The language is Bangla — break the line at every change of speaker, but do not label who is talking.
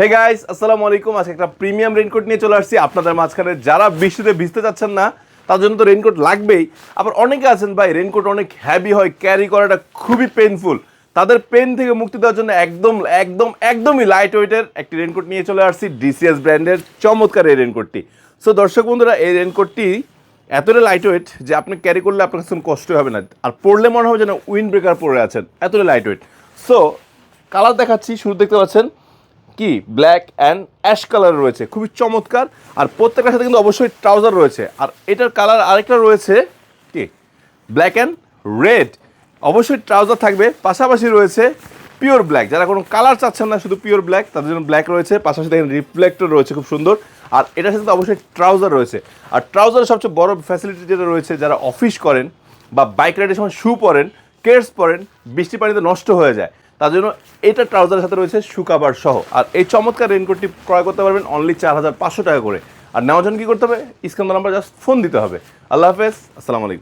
হে গাইস আসসালামু আলাইকুম। আজকে একটা প্রিমিয়াম রেনকোট নিয়ে চলে আসছি। আপনাদের মাঝখানে যারা বৃষ্টিতে ভিজতে যাচ্ছেন না, তার জন্য তো রেনকোট লাগবেই। আবার অনেকে আছেন ভাই রেনকোট অনেক হ্যাভি হয় ক্যারি করাটা খুবই পেনফুল তাদের পেন থেকে মুক্তি দেওয়ার জন্য একদম একদম, একদমই লাইট ওয়েটের একটি রেনকোট নিয়ে চলে আসছি। ডিসিএস ব্র্যান্ডের চমৎকার এই রেনকোটটি সো দর্শক বন্ধুরা, এই রেনকোটটি এতটা লাইট ওয়েট যে আপনি ক্যারি করলে আপনার কাছে কষ্ট হবে না। আর পড়লে মনে হবে যেন উইন্ড ব্রেকার পরে আছেন। এতটা লাইট ওয়েট সো কালার দেখাচ্ছি, শুরু দেখতে পাচ্ছেন। কি? ব্ল্যাক অ্যান্ড অ্যাশ কালার রয়েছে। খুবই চমৎকার। আর প্রত্যেকটার সাথে কিন্তু অবশ্যই ট্রাউজার রয়েছে। আর এটার কালার আরেকটা রয়েছে কি? ব্ল্যাক অ্যান্ড রেড অবশ্যই ট্রাউজার থাকবে। পাশাপাশি রয়েছে পিওর ব্ল্যাক যারা কোনো কালার চাচ্ছেন না, শুধু পিওর ব্ল্যাক তাদের জন্য ব্ল্যাক রয়েছে। পাশাপাশি দেখেন রিফ্লেক্টর রয়েছে, খুব সুন্দর। আর এটার সাথে অবশ্যই ট্রাউজার রয়েছে। আর ট্রাউজারের সবচেয়ে বড় ফ্যাসিলিটি যেটা রয়েছে, যারা অফিস করেন বা বাইক রাইডের সময় শু পরেন কেটস পরেন বৃষ্টি পানিতে নষ্ট হয়ে যায়। তার জন্য এটা ট্রাউজারের সাথে রয়েছে শুকাবার সহ। আর এই চমৎকার রেনকোটটি ক্রয় করতে পারবেন অনলি চার হাজার পাঁচশো টাকা করে। আর নেওয়ার জন্য কী করতে হবে? স্ক্যান নাম্বার জাস্ট ফোন দিতে হবে। আল্লাহ হাফেজ, আসসালামু আলাইকুম।